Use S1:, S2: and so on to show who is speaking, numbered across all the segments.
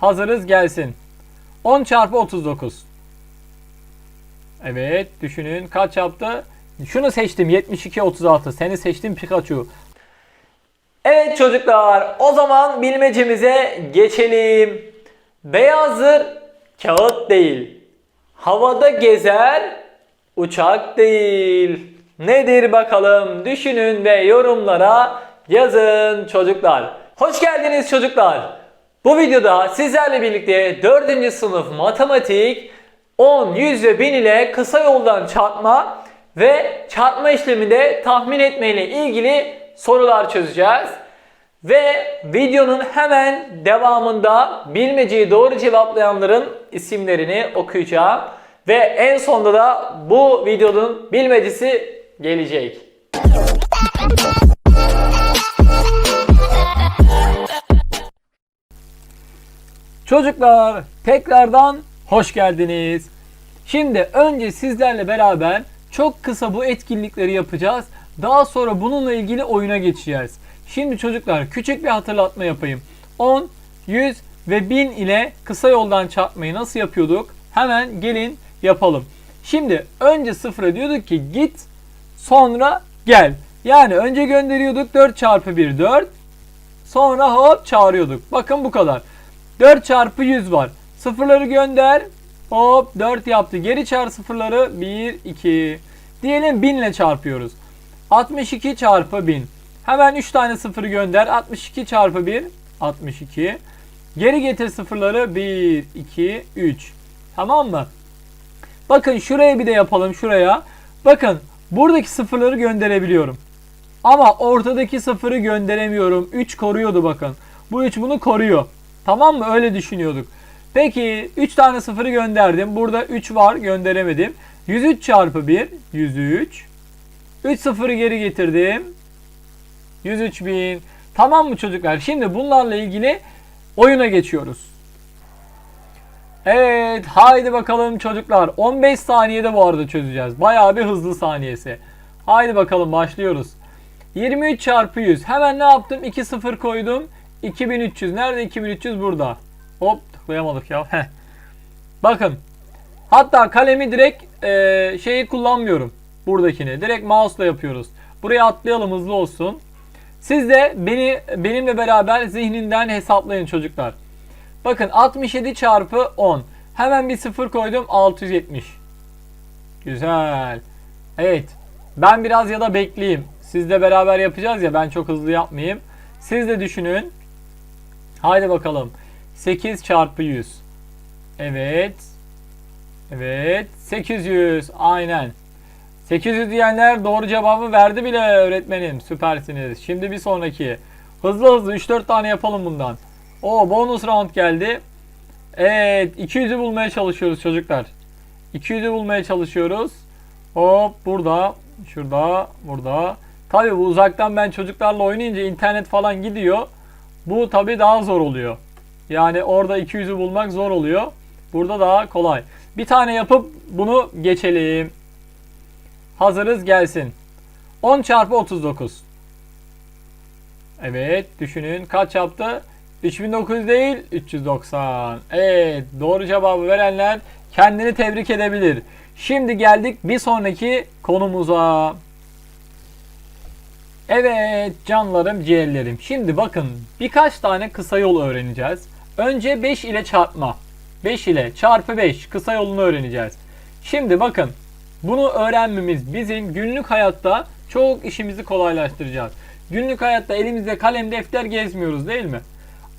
S1: Hazırız gelsin. 10 çarpı 39. Evet düşünün kaç yaptı? Şunu seçtim 72 36. Seni seçtim Pikachu. Evet çocuklar o zaman bilmecemize geçelim. Beyazdır kağıt değil. Havada gezer uçak değil. Nedir bakalım düşünün ve yorumlara yazın çocuklar. Hoş geldiniz çocuklar. Bu videoda sizlerle birlikte 4. sınıf matematik 10, 100 ve 1000 ile kısa yoldan çarpma ve çarpma işleminde tahmin etme ile ilgili sorular çözeceğiz. Ve videonun hemen devamında bilmeceyi doğru cevaplayanların isimlerini okuyacağım. Ve en sonunda da bu videonun bilmecesi gelecek. Çocuklar tekrardan hoş geldiniz. Şimdi önce sizlerle beraber çok kısa bu etkinlikleri yapacağız. Daha sonra bununla ilgili oyuna geçeceğiz. Şimdi çocuklar küçük bir hatırlatma yapayım. 10, 100 ve 1000 ile kısa yoldan çarpmayı nasıl yapıyorduk? Hemen gelin yapalım. Şimdi önce sıfıra diyorduk ki git sonra gel. Yani önce gönderiyorduk 4 çarpı 1 4. Sonra hop çağırıyorduk. Bakın bu kadar. 4 çarpı 100 var. Sıfırları gönder. Hop 4 yaptı. Geri çağır sıfırları 1 2. Diyelim 1000 ile çarpıyoruz. 62 çarpı 1000. Hemen 3 tane sıfırı gönder. 62 çarpı 1 62. Geri getir sıfırları 1 2 3. Tamam mı? Bakın şuraya bir de yapalım şuraya. Bakın buradaki sıfırları gönderebiliyorum. Ama ortadaki sıfırı gönderemiyorum. 3 koruyordu bakın. Bu 3 bunu koruyor. Tamam mı? Öyle düşünüyorduk. Peki 3 tane sıfırı gönderdim. Burada 3 var gönderemedim. 103 çarpı 1 103. 3 sıfırı geri getirdim. 103 bin. Tamam mı çocuklar? Şimdi bunlarla ilgili oyuna geçiyoruz. Evet haydi bakalım çocuklar. 15 saniyede bu arada çözeceğiz. Bayağı bir hızlı saniyesi. Haydi bakalım başlıyoruz. 23 çarpı 100. Hemen ne yaptım? 2 sıfır koydum. 2300. Nerede 2300? Burada. Hop tıklayamadık ya. Heh. Bakın. Hatta kalemi direkt e, şeyi kullanmıyorum. Buradakini. Direkt mouse'la yapıyoruz. Buraya atlayalım hızlı olsun. Siz de beni benimle beraber zihninden hesaplayın çocuklar. Bakın 67 çarpı 10. Hemen bir sıfır koydum 670. Güzel. Evet. Ben biraz ya da bekleyeyim. Sizle beraber yapacağız ya ben çok hızlı yapmayayım. Siz de düşünün. Haydi bakalım. 8 çarpı 100. Evet. Evet. 800. Aynen. 800 diyenler doğru cevabı verdi bile öğretmenim. Süpersiniz. Şimdi bir sonraki. Hızlı hızlı 3-4 tane yapalım bundan. O bonus round geldi. Evet 200'ü bulmaya çalışıyoruz çocuklar. 200'ü bulmaya çalışıyoruz. Hop burada, şurada, burada. Tabi bu uzaktan ben çocuklarla oynayınca internet falan gidiyor. Bu tabi daha zor oluyor. Yani orada 200'ü bulmak zor oluyor. Burada daha kolay. Bir tane yapıp bunu geçelim. Hazırız gelsin. 10 çarpı 39. Evet düşünün kaç yaptı? 3900 değil 390. Evet doğru cevabı verenler kendini tebrik edebilir. Şimdi geldik bir sonraki konumuza. Evet canlarım ciğerlerim. Şimdi bakın birkaç tane kısa yol öğreneceğiz. Önce 5 ile çarpma. 5 ile çarpı 5 kısa yolunu öğreneceğiz. Şimdi bakın bunu öğrenmemiz bizim günlük hayatta çok işimizi kolaylaştıracak. Günlük hayatta elimizde kalem defter gezmiyoruz değil mi?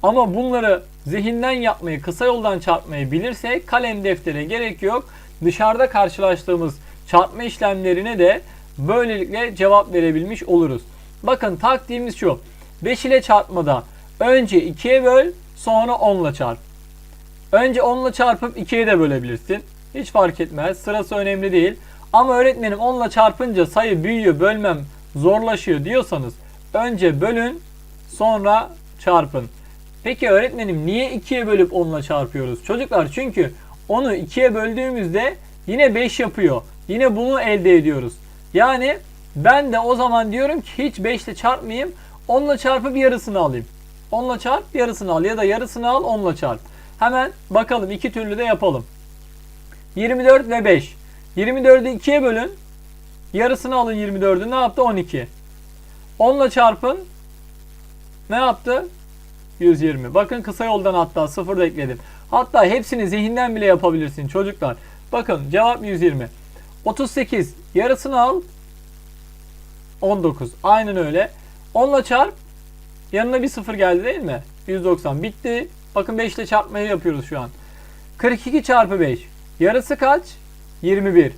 S1: Ama bunları zihinden yapmayı, kısa yoldan çarpmayı bilirsek kalem deftere gerek yok. Dışarıda karşılaştığımız çarpma işlemlerine de böylelikle cevap verebilmiş oluruz. Bakın taktiğimiz şu. 5 ile çarpmada önce 2'ye böl, sonra 10 ile çarp. Önce 10 ile çarpıp 2'ye de bölebilirsin. Hiç fark etmez. Sırası önemli değil. Ama öğretmenim 10 ile çarpınca sayı büyüyor, bölmem zorlaşıyor diyorsanız önce bölün, sonra çarpın. Peki öğretmenim niye 2'ye bölüp 10 ile çarpıyoruz? Çocuklar çünkü onu 2'ye böldüğümüzde yine 5 yapıyor. Yine bunu elde ediyoruz. Yani ben de o zaman diyorum ki hiç 5 ile çarpmayayım. 10 ile çarpıp yarısını alayım. 10 ile çarp yarısını al ya da yarısını al 10 ile çarp. Hemen bakalım iki türlü de yapalım. 24 ve 5. 24'ü 2'ye bölün. Yarısını alın 24'ü. Ne yaptı? 12. 10 ile çarpın. Ne yaptı? 120. Bakın kısa yoldan hatta 0 da ekledim. Hatta hepsini zihinden bile yapabilirsin çocuklar. Bakın cevap 120. 38 yarısını al. 19. Aynen öyle. 10 ile çarp. Yanına bir 0 geldi değil mi? 190 bitti. Bakın 5 ile çarpmayı yapıyoruz şu an. 42 çarpı 5. Yarısı kaç? 21.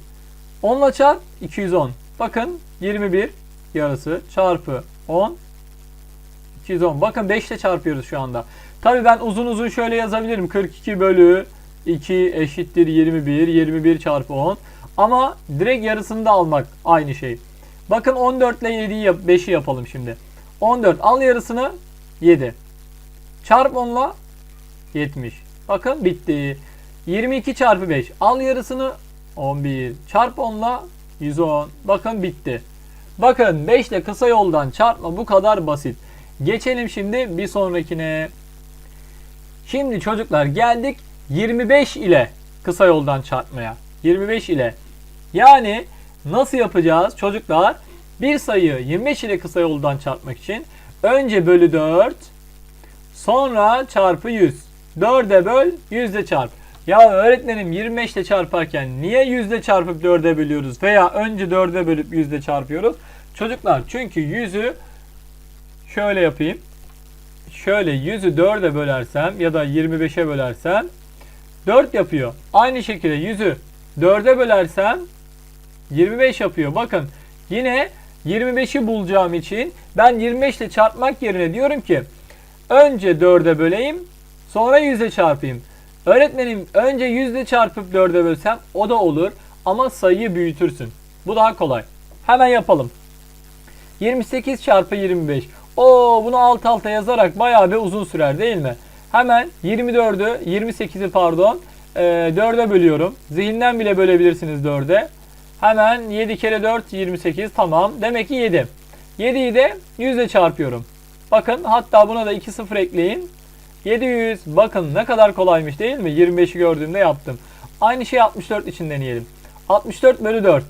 S1: 10 ile çarp 210. Bakın 21 yarısı çarpı 10 210. Bakın 5 ile çarpıyoruz şu anda. Tabii ben uzun uzun şöyle yazabilirim. 42 bölü 2 eşittir 21. 21 çarpı 10. Ama direkt yarısını da almak aynı şey. Bakın 14 ile 7'yi yap, 5'i yapalım şimdi. 14 al yarısını 7. Çarp 10 ile 70. Bakın bitti. 22 çarpı 5 al yarısını 11. Çarp 10 ile 110. Bakın bitti. Bakın 5 ile kısa yoldan çarpma bu kadar basit. Geçelim şimdi bir sonrakine. Şimdi çocuklar geldik 25 ile kısa yoldan çarpmaya. 25 ile. Yani nasıl yapacağız çocuklar? Bir sayıyı 25 ile kısa yoldan çarpmak için önce bölü 4 sonra çarpı 100. 4'e böl 100 ile çarp. Ya öğretmenim 25 ile çarparken niye 100 ile çarpıp 4'e bölüyoruz veya önce 4'e bölüp 100 ile çarpıyoruz? Çocuklar çünkü 100'ü şöyle yapayım. Şöyle 100'ü 4'e bölersem ya da 25'e bölersem 4 yapıyor. Aynı şekilde 100'ü 4'e bölersem 25 yapıyor. Bakın yine 25'i bulacağım için ben 25 ile çarpmak yerine diyorum ki önce 4'e böleyim sonra 100'e çarpayım. Öğretmenim önce 100 ile çarpıp 4'e bölsem o da olur ama sayıyı büyütürsün. Bu daha kolay. Hemen yapalım. 28 çarpı 25. O bunu alt alta yazarak bayağı bir uzun sürer değil mi? Hemen 24'ü 28'i pardon e, 4'e bölüyorum. Zihinden bile bölebilirsiniz 4'e. Hemen 7 kere 4 28 tamam. Demek ki 7. 7'yi de 100 ile çarpıyorum. Bakın hatta buna da 2 sıfır ekleyin. 700 bakın ne kadar kolaymış değil mi? 25'i gördüğümde yaptım. Aynı şeyi 64 için deneyelim. 64 bölü 4.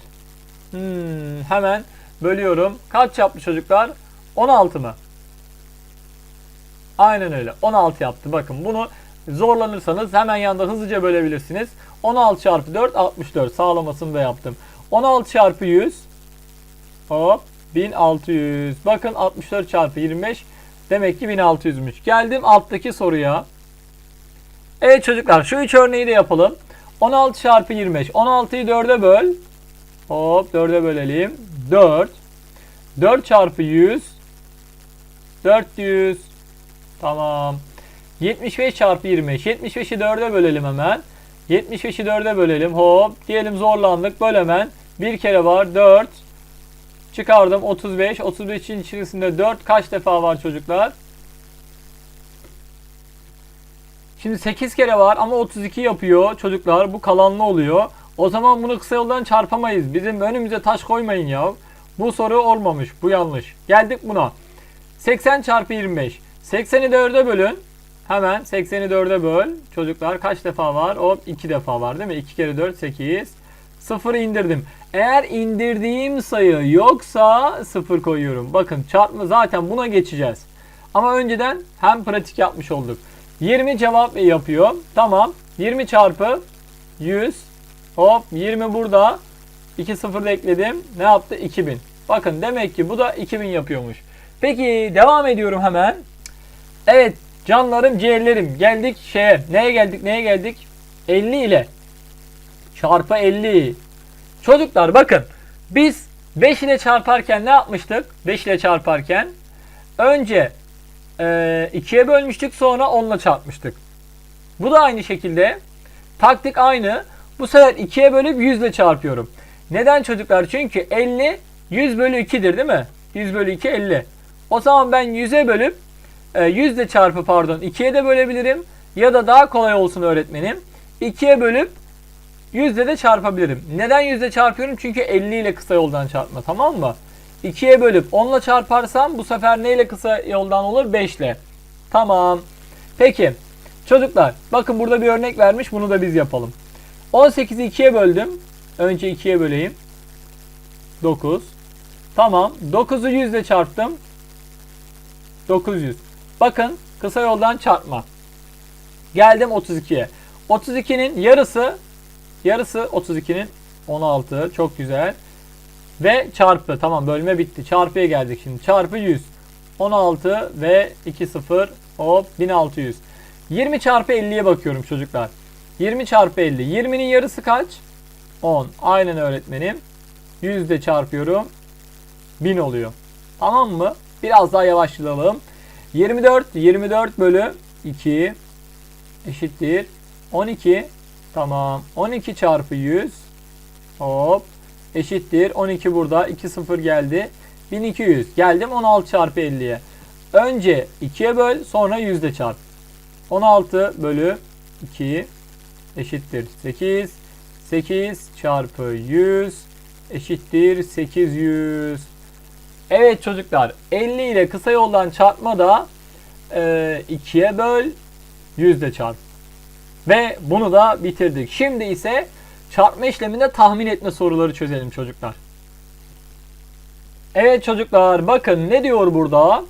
S1: Hmm, hemen bölüyorum. Kaç yaptı çocuklar? 16 mı? Aynen öyle. 16 yaptı. Bakın bunu zorlanırsanız hemen yanında hızlıca bölebilirsiniz. 16 çarpı 4 64 sağlamasını da yaptım. 16 çarpı 100 hop 1600. Bakın 64 çarpı 25 demek ki 1600'müş. Geldim alttaki soruya. Evet çocuklar şu 3 örneği de yapalım. 16 çarpı 25. 16'yı 4'e böl. Hop 4'e bölelim. 4. 4 çarpı 100. 400. Tamam. 75 çarpı 25. 75'i 4'e bölelim hemen. 75'i 4'e bölelim. Hop. Diyelim zorlandık. Böl hemen. Bir kere var. 4. Çıkardım. 35. 35'in içerisinde 4 kaç defa var çocuklar? Şimdi 8 kere var ama 32 yapıyor çocuklar. Bu kalanlı oluyor. O zaman bunu kısa yoldan çarpamayız. Bizim önümüze taş koymayın ya. Bu soru olmamış. Bu yanlış. Geldik buna. 80 çarpı 25. 80'i 4'e bölün. Hemen 80'i 4'e böl. Çocuklar kaç defa var? Hop 2 defa var değil mi? 2 kere 4 8. 0 indirdim. Eğer indirdiğim sayı yoksa 0 koyuyorum. Bakın çarpma zaten buna geçeceğiz. Ama önceden hem pratik yapmış olduk. 20 cevap yapıyor. Tamam. 20 çarpı 100. Hop 20 burada. 2 sıfır da ekledim. Ne yaptı? 2000. Bakın demek ki bu da 2000 yapıyormuş. Peki devam ediyorum hemen. Evet canlarım ciğerlerim geldik şeye. Neye geldik neye geldik? 50 ile çarpı 50. Çocuklar bakın biz 5 ile çarparken ne yapmıştık? 5 ile çarparken önce e, 2'ye bölmüştük sonra 10 ile çarpmıştık. Bu da aynı şekilde taktik aynı. Bu sefer 2'ye bölüp 100 ile çarpıyorum. Neden çocuklar? Çünkü 50 100 bölü 2'dir değil mi? 100 bölü 2 50. O zaman ben 100'e bölüp e, 100 ile çarpı pardon 2'ye de bölebilirim. Ya da daha kolay olsun öğretmenim. 2'ye bölüp 100 ile de çarpabilirim. Neden 100 ile çarpıyorum? Çünkü 50 ile kısa yoldan çarpma tamam mı? 2'ye bölüp 10 ile çarparsam bu sefer neyle kısa yoldan olur? 5 ile. Tamam. Peki. Çocuklar bakın burada bir örnek vermiş bunu da biz yapalım. 18'i 2'ye böldüm. Önce 2'ye böleyim. 9. Tamam. 9'u 100 ile çarptım. 900. Bakın kısa yoldan çarpma. Geldim 32'ye. 32'nin yarısı yarısı 32'nin 16. Çok güzel. Ve çarpı. Tamam bölme bitti. Çarpıya geldik şimdi. Çarpı 100. 16 ve 2 0 hop 1600. 20 çarpı 50'ye bakıyorum çocuklar. 20 çarpı 50. 20'nin yarısı kaç? 10. Aynen öğretmenim. 100 de çarpıyorum. 1000 oluyor. Tamam mı? Biraz daha yavaşlayalım. 24. 24 bölü 2 eşittir. 12. Tamam. 12 çarpı 100. Hop. Eşittir. 12 burada. 2 0 geldi. 1200. Geldim 16 çarpı 50'ye. Önce 2'ye böl sonra 100 de çarp. 16 bölü 2 eşittir 8. 8 çarpı 100 eşittir 800. Evet çocuklar 50 ile kısa yoldan çarpma da e, 2'ye böl 100 de çarp. Ve bunu da bitirdik. Şimdi ise çarpma işleminde tahmin etme soruları çözelim çocuklar. Evet çocuklar bakın ne diyor burada?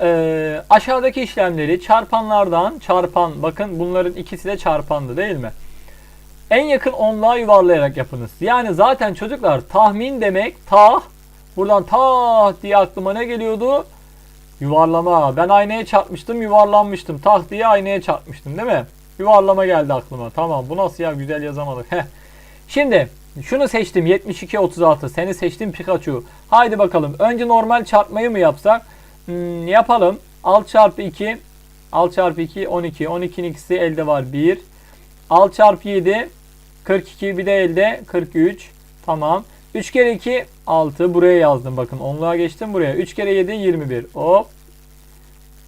S1: Ee, aşağıdaki işlemleri çarpanlardan çarpan bakın bunların ikisi de çarpandı değil mi? En yakın onluğa yuvarlayarak yapınız. Yani zaten çocuklar tahmin demek tah buradan tah diye aklıma ne geliyordu? Yuvarlama. Ben aynaya çarpmıştım yuvarlanmıştım. Tah diye aynaya çarpmıştım değil mi? Yuvarlama geldi aklıma. Tamam bu nasıl ya güzel yazamadık. Heh. Şimdi şunu seçtim 72 36 seni seçtim Pikachu. Haydi bakalım önce normal çarpmayı mı yapsak? Hmm, yapalım. 6 çarpı 2 6 çarpı 2 12 12'nin ikisi elde var 1 6 çarpı 7 42 bir de elde 43 tamam 3 kere 2 6 buraya yazdım bakın onluğa geçtim buraya 3 kere 7 21 hop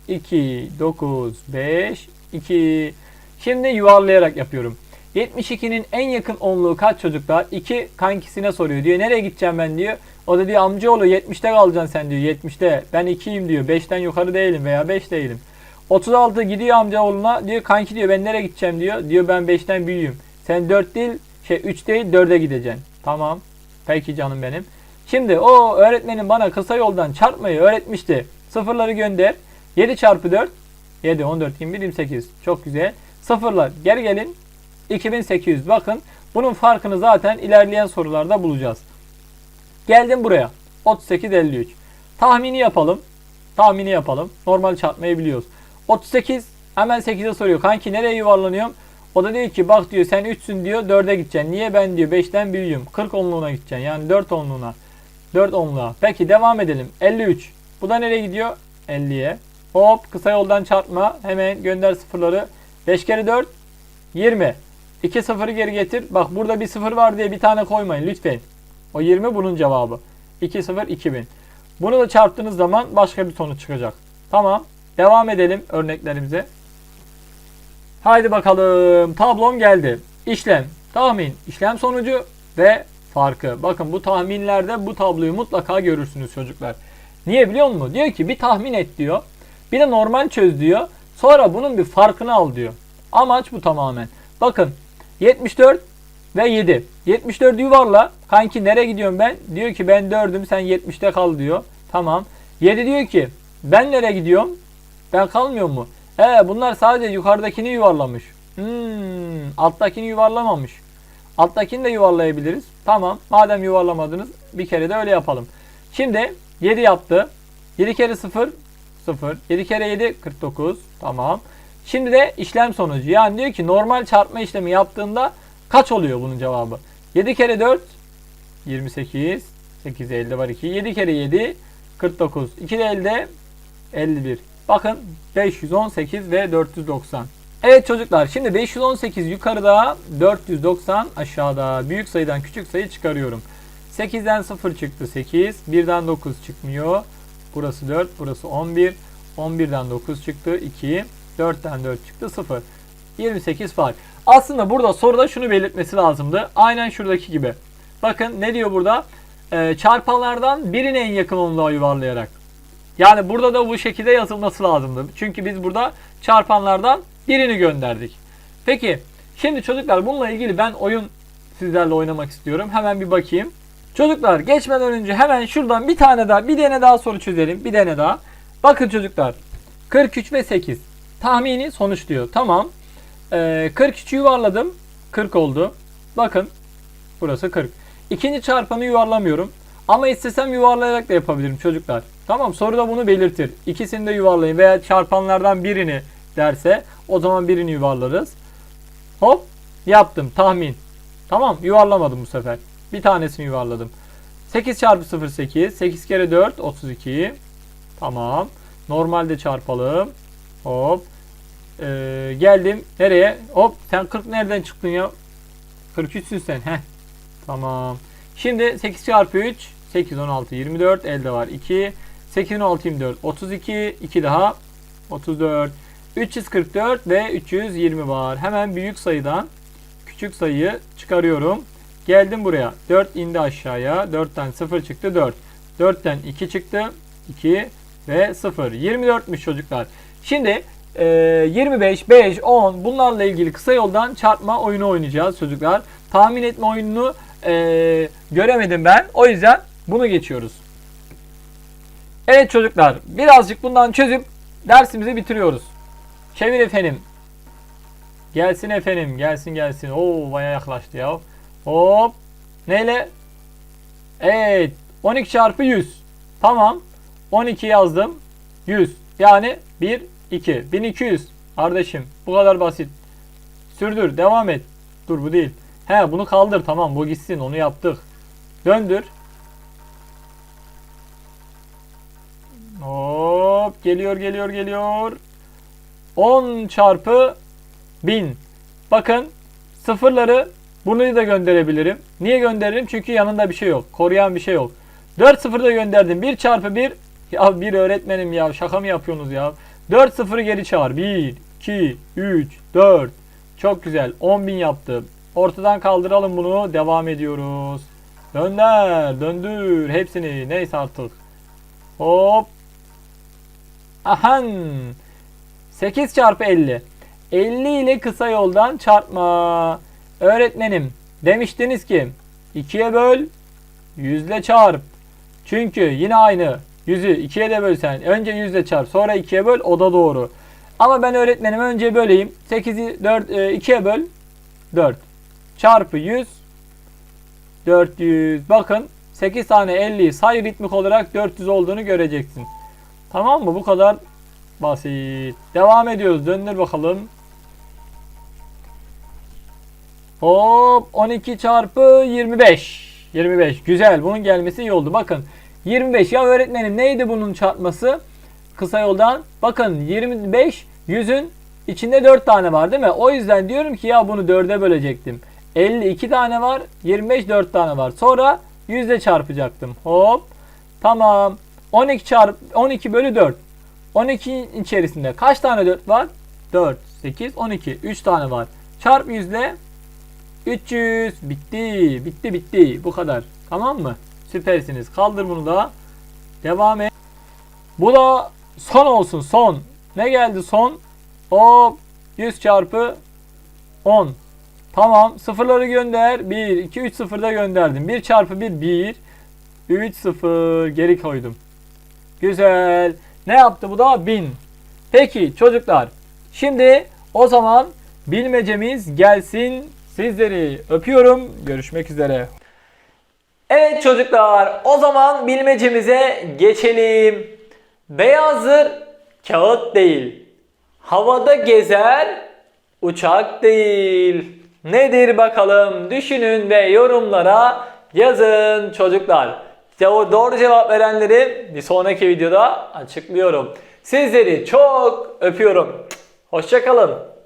S1: 2 9 5 2 şimdi yuvarlayarak yapıyorum 72'nin en yakın onluğu kaç çocuklar? 2 kankisine soruyor. Diyor nereye gideceğim ben diyor. O da diyor amcaoğlu 70'te kalacaksın sen diyor 70'te. Ben 2'yim diyor. 5'ten yukarı değilim veya 5 değilim. 36 gidiyor amcaoğluna diyor kanki diyor ben nereye gideceğim diyor. Diyor ben 5'ten büyüğüm. Sen 4 değil şey 3 değil 4'e gideceksin. Tamam. Peki canım benim. Şimdi o öğretmenin bana kısa yoldan çarpmayı öğretmişti. Sıfırları gönder. 7 çarpı 4 7 14 21 28. Çok güzel. Sıfırlar geri gelin. 2800 bakın bunun farkını zaten ilerleyen sorularda bulacağız. Geldim buraya. 38 53. Tahmini yapalım. Tahmini yapalım. Normal çarpmayı biliyoruz. 38 hemen 8'e soruyor. Kanki nereye yuvarlanıyorum? O da diyor ki bak diyor sen 3'sün diyor 4'e gideceksin. Niye ben diyor 5'ten büyüğüm. 40 onluğuna gideceksin. Yani 4 onluğuna. 4 onluğa. Peki devam edelim. 53. Bu da nereye gidiyor? 50'ye. Hop kısa yoldan çarpma. Hemen gönder sıfırları. 5 kere 4 20. 2 sıfırı geri getir. Bak burada bir sıfır var diye bir tane koymayın lütfen. O 20 bunun cevabı. 2 0 2000. Bunu da çarptığınız zaman başka bir sonuç çıkacak. Tamam. Devam edelim örneklerimize. Haydi bakalım. Tablom geldi. İşlem, tahmin, işlem sonucu ve farkı. Bakın bu tahminlerde bu tabloyu mutlaka görürsünüz çocuklar. Niye biliyor musunuz? Diyor ki bir tahmin et diyor. Bir de normal çöz diyor. Sonra bunun bir farkını al diyor. Amaç bu tamamen. Bakın 74 ve 7. 74 yuvarla. Kanki nereye gidiyorum ben? Diyor ki ben 4'üm sen 70'te kal diyor. Tamam. 7 diyor ki ben nereye gidiyorum? Ben kalmıyor mu? He bunlar sadece yukarıdakini yuvarlamış. Hmm, alttakini yuvarlamamış. Alttakini de yuvarlayabiliriz. Tamam. Madem yuvarlamadınız bir kere de öyle yapalım. Şimdi 7 yaptı. 7 kere 0 0. 7 kere 7 49. Tamam. Şimdi de işlem sonucu. Yani diyor ki normal çarpma işlemi yaptığında kaç oluyor bunun cevabı? 7 kere 4 28. 8 elde var 2. 7 kere 7 49. 2 de elde 51. Bakın 518 ve 490. Evet çocuklar şimdi 518 yukarıda 490 aşağıda. Büyük sayıdan küçük sayı çıkarıyorum. 8'den 0 çıktı 8. 1'den 9 çıkmıyor. Burası 4 burası 11. 11'den 9 çıktı 2. 4'ten 4 çıktı 0. 28 fark. Aslında burada soruda şunu belirtmesi lazımdı. Aynen şuradaki gibi. Bakın ne diyor burada? Ee, çarpanlardan birini en yakın onluğa yuvarlayarak. Yani burada da bu şekilde yazılması lazımdı. Çünkü biz burada çarpanlardan Birini gönderdik. Peki şimdi çocuklar bununla ilgili ben oyun sizlerle oynamak istiyorum. Hemen bir bakayım. Çocuklar geçmeden önce hemen şuradan bir tane daha bir tane daha soru çözelim. Bir tane daha. Bakın çocuklar 43 ve 8 tahmini sonuç diyor. Tamam. Ee, 43'ü yuvarladım. 40 oldu. Bakın burası 40. İkinci çarpanı yuvarlamıyorum. Ama istesem yuvarlayarak da yapabilirim çocuklar. Tamam soruda bunu belirtir. İkisini de yuvarlayın veya çarpanlardan birini derse o zaman birini yuvarlarız. Hop yaptım tahmin. Tamam yuvarlamadım bu sefer. Bir tanesini yuvarladım. 8 çarpı 0 8. 8 kere 4 32. Tamam. Normalde çarpalım. Hop. Ee, geldim. Nereye? Hop sen 40 nereden çıktın ya? 43'sün sen. Heh. Tamam. Şimdi 8 çarpı 3 8 16 24 elde var 2 8 16 24 32 2 daha 34 344 ve 320 var. Hemen büyük sayıdan küçük sayıyı çıkarıyorum. Geldim buraya. 4 indi aşağıya. 4'ten 0 çıktı 4. 4'ten 2 çıktı. 2 ve 0. 24'müş çocuklar. Şimdi e, 25, 5, 10 bunlarla ilgili kısa yoldan çarpma oyunu oynayacağız çocuklar. Tahmin etme oyununu e, göremedim ben. O yüzden bunu geçiyoruz. Evet çocuklar birazcık bundan çözüp dersimizi bitiriyoruz. Çevir efendim. Gelsin efendim gelsin gelsin. Oo baya yaklaştı ya. Hop. Neyle? Evet. 12 çarpı 100. Tamam. 12 yazdım. 100. Yani 1, 2. 1200. Kardeşim bu kadar basit. Sürdür. Devam et. Dur bu değil. He bunu kaldır. Tamam bu gitsin. Onu yaptık. Döndür. Hop. Geliyor geliyor geliyor. 10 çarpı 1000. Bakın sıfırları bunu da gönderebilirim. Niye gönderirim? Çünkü yanında bir şey yok. Koruyan bir şey yok. 4 sıfır da gönderdim. 1 çarpı 1. Ya bir öğretmenim ya. Şaka mı yapıyorsunuz ya? 4 sıfırı geri çağır. 1, 2, 3, 4. Çok güzel. 10.000 yaptı. Ortadan kaldıralım bunu. Devam ediyoruz. Dönder. Döndür. Hepsini. Neyse artık. Hop. Ahan. 8 çarpı 50. 50 ile kısa yoldan çarpma. Öğretmenim demiştiniz ki 2'ye böl 100 ile çarp. Çünkü yine aynı. 100'ü 2'ye de bölsen önce 100 ile çarp sonra 2'ye böl o da doğru. Ama ben öğretmenim önce böleyim. 8'i 4 2'ye böl 4 çarpı 100 400. Bakın 8 tane 50'yi say ritmik olarak 400 olduğunu göreceksin. Tamam mı? Bu kadar basit. Devam ediyoruz. Döndür bakalım. Hop 12 çarpı 25. 25 güzel bunun gelmesi iyi oldu. Bakın 25 ya öğretmenim neydi bunun çarpması? Kısa yoldan. Bakın 25 yüzün içinde 4 tane var değil mi? O yüzden diyorum ki ya bunu 4'e bölecektim. 52 tane var. 25 4 tane var. Sonra 100 ile çarpacaktım. Hop. Tamam. 12 çarp 12 bölü 4. 12 içerisinde kaç tane 4 var? 4, 8, 12. 3 tane var. Çarp 100 ile 300 bitti. Bitti bitti. Bu kadar. Tamam mı? Süpersiniz. Kaldır bunu da. Devam et. Bu da son olsun. Son. Ne geldi son? Hop. 100 çarpı 10 tamam. Sıfırları gönder. 1 2 3 sıfırda gönderdim. 1 çarpı 1 1 3 sıfır. Geri koydum. Güzel. Ne yaptı bu da? 1000 peki çocuklar. Şimdi o zaman bilmecemiz gelsin Sizleri öpüyorum. Görüşmek üzere. Evet çocuklar, o zaman bilmecemize geçelim. Beyazdır, kağıt değil. Havada gezer, uçak değil. Nedir bakalım? Düşünün ve yorumlara yazın çocuklar. Doğru cevap verenleri bir sonraki videoda açıklıyorum. Sizleri çok öpüyorum. Hoşçakalın.